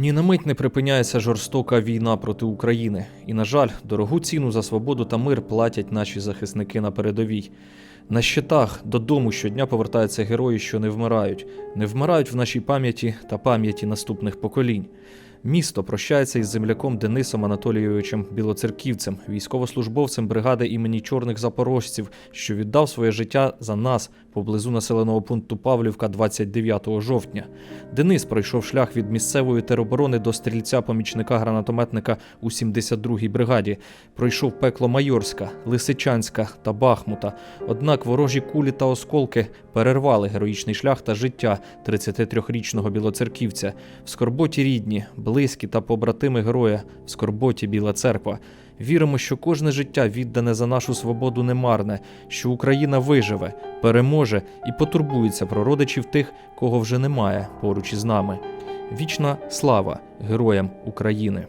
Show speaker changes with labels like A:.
A: Ні на мить не припиняється жорстока війна проти України. І, на жаль, дорогу ціну за свободу та мир платять наші захисники на передовій. На щитах додому щодня повертаються герої, що не вмирають, не вмирають в нашій пам'яті та пам'яті наступних поколінь. Місто прощається із земляком Денисом Анатолійовичем Білоцерківцем, військовослужбовцем бригади імені чорних запорожців, що віддав своє життя за нас поблизу населеного пункту Павлівка 29 жовтня. Денис пройшов шлях від місцевої тероборони до стрільця помічника гранатометника у 72-й бригаді. Пройшов пекло Майорська, Лисичанська та Бахмута. Однак ворожі кулі та осколки перервали героїчний шлях та життя 33-річного білоцерківця. В скорботі рідні, близькі та побратими героя, в скорботі Біла церква. Віримо, що кожне життя віддане за нашу свободу не марне, що Україна виживе, переможе і потурбується про родичів тих, кого вже немає поруч із нами. Вічна слава героям України!